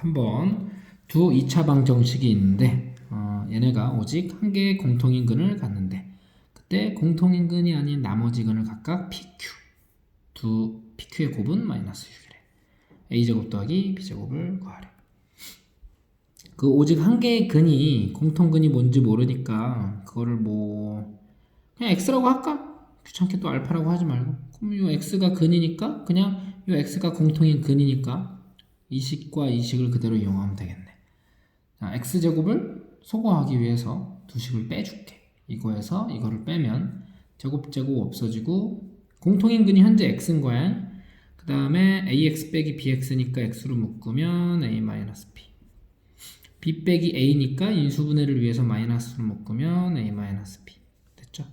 3번 두 2차 방정식이 있는데 어, 얘네가 오직 한 개의 공통인근을 갖는데 그때 공통인근이 아닌 나머지 근을 각각 PQ 두 PQ의 곱은 마이너스 6이래 A제곱 더하기 B제곱을 구하래. 그 오직 한 개의 근이 공통근이 뭔지 모르니까 그거를 뭐 그냥 X라고 할까? 귀찮게 또 알파라고 하지 말고. 그럼 이 X가 근이니까 그냥 이 X가 공통인 근이니까 이 식과 이 식을 그대로 이용하면 되겠네 자, x제곱을 소거하기 위해서 두 식을 빼줄게. 이거에서 이거를 빼면 제곱 제곱 없어지고 공통인근이 현재 x인 거야. 그 다음에 ax 빼기 bx니까 x로 묶으면 a 마이너스 b. 빼기 a니까 인수분해를 위해서 마이너스로 묶으면 a 마이너스 b. 됐죠?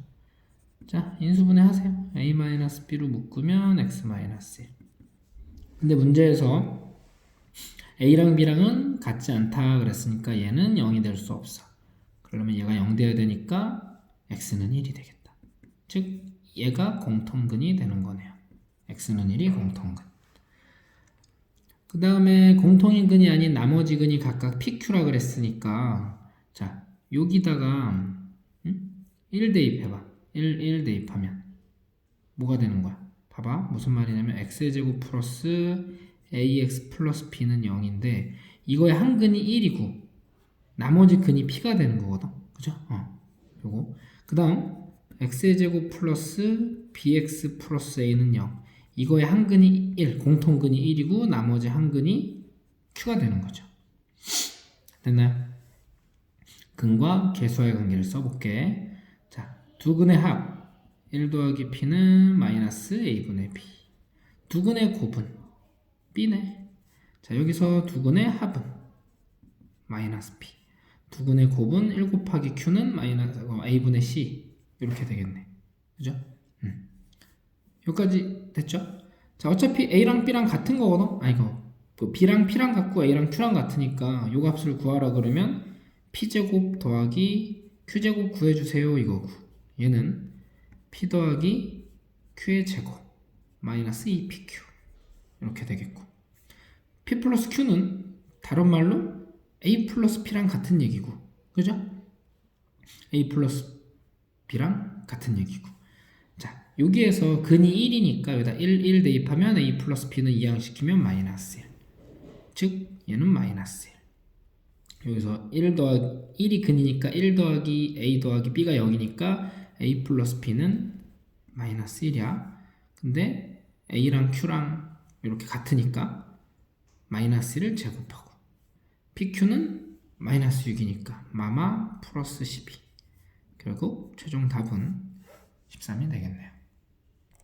자, 인수분해 하세요. a 마이너스 b로 묶으면 x 마이너스 1. 근데 문제에서 A랑 B랑은 같지 않다 그랬으니까 얘는 0이 될 수 없어. 그러면 얘가 0 돼야 되니까 x는 1이 되겠다. 즉 얘가 공통근이 되는 거네요. x는 1이 공통근. 그 다음에 공통인근이 아닌 나머지 근이 각각 PQ라 그랬으니까 자 여기다가 음? 1 대입해봐. 1, 1 대입하면 뭐가 되는 거야? 봐봐 무슨 말이냐면 x의 제곱 플러스 ax 플러스 b는 0인데 이거의 한 근이 1이고 나머지 근이 p가 되는 거거든. 그죠? 어. 요거. 그 다음 x의 제곱 플러스 bx 플러스 a는 0 이거의 한 근이 1 공통근이 1이고 나머지 한 근이 q가 되는 거죠. 됐나요? 근과 계수와의 관계를 써볼게. 자 두 근의 합. 1 더하기 p는 마이너스 a분의 b 두 근의 곱은 B네. 자, 여기서 두 근의 합은 마이너스 B. 두 근의 곱은 1 곱하기 Q는 마이너스 어, A분의 C. 이렇게 되겠네. 그죠? 음. 여기까지 됐죠? 자, 어차피 A랑 B랑 같은 거거든? 아, 이거. 그 B랑 P랑 같고 A랑 Q랑 같으니까 요 값을 구하라 그러면 P제곱 더하기 Q제곱 구해주세요. 이거고. 얘는 P 더하기 Q의 제곱 마이너스 2PQ. 이렇게 되겠고 P 플러스 Q는 다른 말로 A 플러스 P랑 같은 얘기고 그죠? A 플러스 B랑 같은 얘기고 자 여기에서 근이 1이니까 여기다 1, 1 대입하면 A 플러스 B는 이항시키면 마이너스 1. 즉 얘는 마이너스 1. 여기서 1 더하기 1이 근이니까 1 더하기 A 더하기 B가 0이니까 A 플러스 B는 마이너스 1이야. 근데 A랑 Q랑 이렇게 같으니까 마이너스 1을 제곱하고 PQ는 마이너스 6이니까 마마 플러스 12 결국 최종 답은 13이 되겠네요.